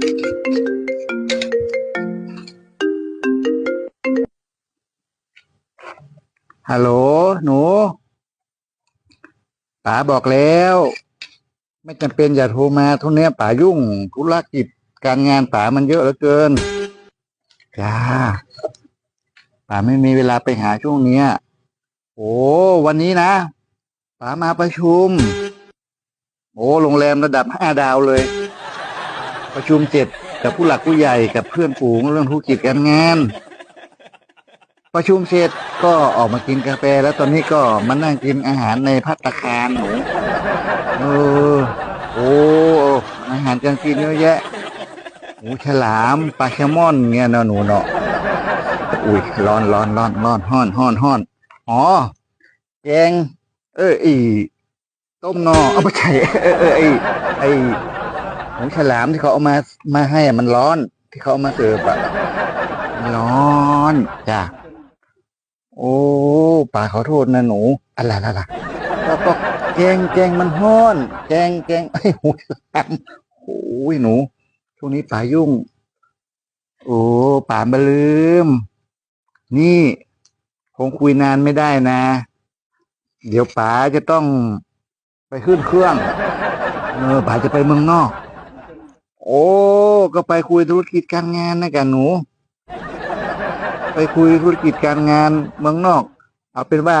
ฮัลโหล หนูป๋าบอกแล้ว ไม่จำเป็นอย่าโทรมาทุกเนี้ยป๋ายุ่งธุรกิจการงานป๋ามันเยอะเหลือเกินจ้าป๋าไม่มีเวลาไปหาช่วงเนี้ยโอ้วันนี้นะป๋ามาประชุม โอ้โรงแรมระดับห้าดาวเลย ประชุมเสร็จกับผู้หลักผู้ใหญ่กับเพื่อนฝูงเรื่องธุรกิจการงาน ประชุมเสร็จก็ออกมากินกาแฟ แล้วตอนนี้ก็มานั่งกินอาหารในพัตตาคารหนูเออโอ้อาหารการกินเยอะแยะหมูฉลามปลาแซลมอนเงี้ยเนาะหนูเนาะอุ้ยร้อนร้อนร้อนร้อนห้อนห้อนห้อนอ๋อแกงเอออีต้มนอเอาไม่ใช่เออเออไอไอ หมูฉลามที่เขาเอามามาให้อะมันร้อน ที่เขาเอามาเสิร์ฟอะร้อนจ้ะโอ้ป่าขอโทษนะหนูอะไรล่ะล่ะก็แกงแกงมันห้อน แกงแกงไอ้หูแามโอ้ยหนูช่วงนี้ป่ายุ่ง โอ้ป่ามาลืม นี่คงคุยนานไม่ได้นะ เดี๋ยวป๋าจะต้องไปขึ้นเครื่อง เออป๋าจะไปเมืองนอก โอ้ ก็ไปคุยธุรกิจการงานนะกันหนู ไปคุยธุรกิจการงานเมืองนอก เอาเป็นว่า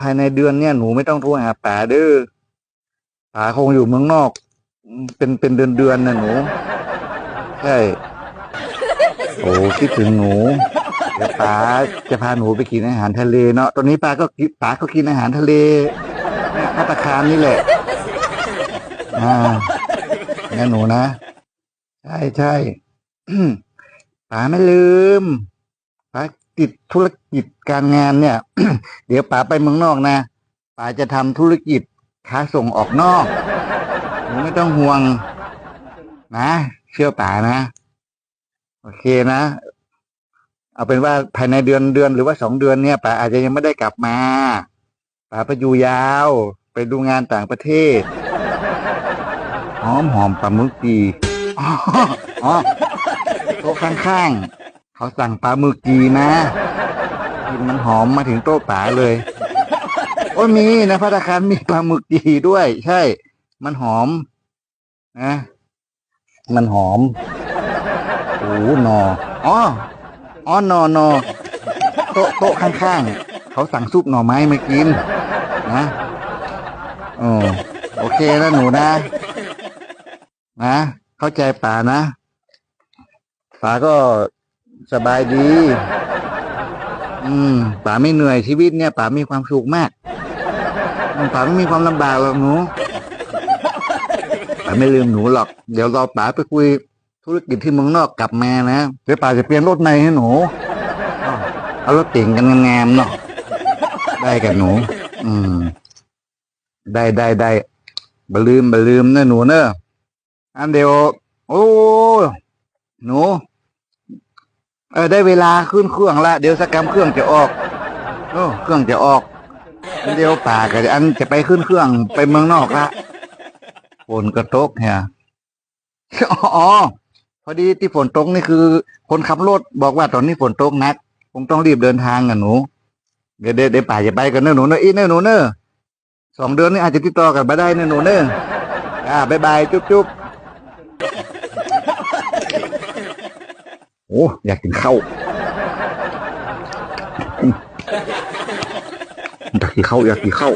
ภายในเดือนเนี่ยหนูไม่ต้องโทรหาป๋าเด้อป๋าคงอยู่เมืองนอก เป็นเป็นเดือนเดือนๆนะหนู ใช่ โอ้คิดถึงหนูเดี๋ยวป๋าจะพาหนูไปกินอาหารทะเลเนาะ ตอนนี้ป๋าก็กินป๋าก็กินอาหารทะเลนี่ยพัตตาคารนี่แหละ อ่างั้นหนูนะ ใช่ใช่ป๋าไม่ลืมป๋าติดธุรกิจการงานเนี่ย เดี๋ยวป๋าไปเมืองนอกนะป๋าจะทำธุรกิจค้าส่งออกนอกหนูไม่ต้องห่วง นะ เชื่อป๋านะ โอเคนะ เอาเป็นว่าภายในเดือนเดือนหรือว่าสองเดือนเนี่ยป๋าอาจจะยังไม่ได้กลับมาป๋าไปอยู่ยาว ไปดูงานต่างประเทศ หอมหอมปลาหมึกดี อ๋ออ๋อโต๊ะข้างๆเขาสั่งปลาหมึกกีนะกินมันหอมมาถึงโต๊ะป๋าเลย โอ้ยมีนะพัตตาคารมีปลาหมึกกีด้วย ใช่ มันหอมนะมันหอมโอ้หนออ๋ออ๋อนอหนอโต๊ะโต๊ะข้างๆเขาสั่งซุปหน่อไม้มากิน นะโอ้โอเคนะหนูนะ นะ เข้าใจป๋านะป๋าก็สบายดี อืมป๋าไม่เหนื่อยชีวิตเนี่ยป๋ามีความสุขมากป๋าไม่มีความลำบากหรอกหนูป๋าไม่ลืมหนูหรอก เดี๋ยวรอป๋าไปคุยธุรกิจที่เมืองนอกกลับมานะเดี๋ยวป๋าจะเปลี่ยนรถในให้หนูเอารถติ่งกันงามๆเนาะได้กันหนู อืม ได้ได้ได้บลืมบลืมนะหนูเนอะ อันเดียว โอ้หนูเออได้เวลาขึ้นเครื่องละเดี๋ยวสกกรรมเครื่องจะออกโอ้เครื่องจะออกเดี๋ยวป่ากับอันจะไปขึ้นเครื่องไปเมืองนอกละฝนก็ตกเนี่ยอ๋อพอดีที่ฝนตกนี่คือ คนขับรถบอกว่าตอนนี้ฝนตกนักคงต้องรีบเดินทางกันหนู เดี๋ยวเดี๋ยวป่าจะไปกันเนอะหนูเนอะอีเนอะหนูเนอะสองเดือนนี้อาจจะติดต่อกันมาได้เนอะหนูเนอะอ่าบายบายจุ๊บจุ๊บ อ้อยากกินข้าวอยากกินข้าวอยากกินข้าว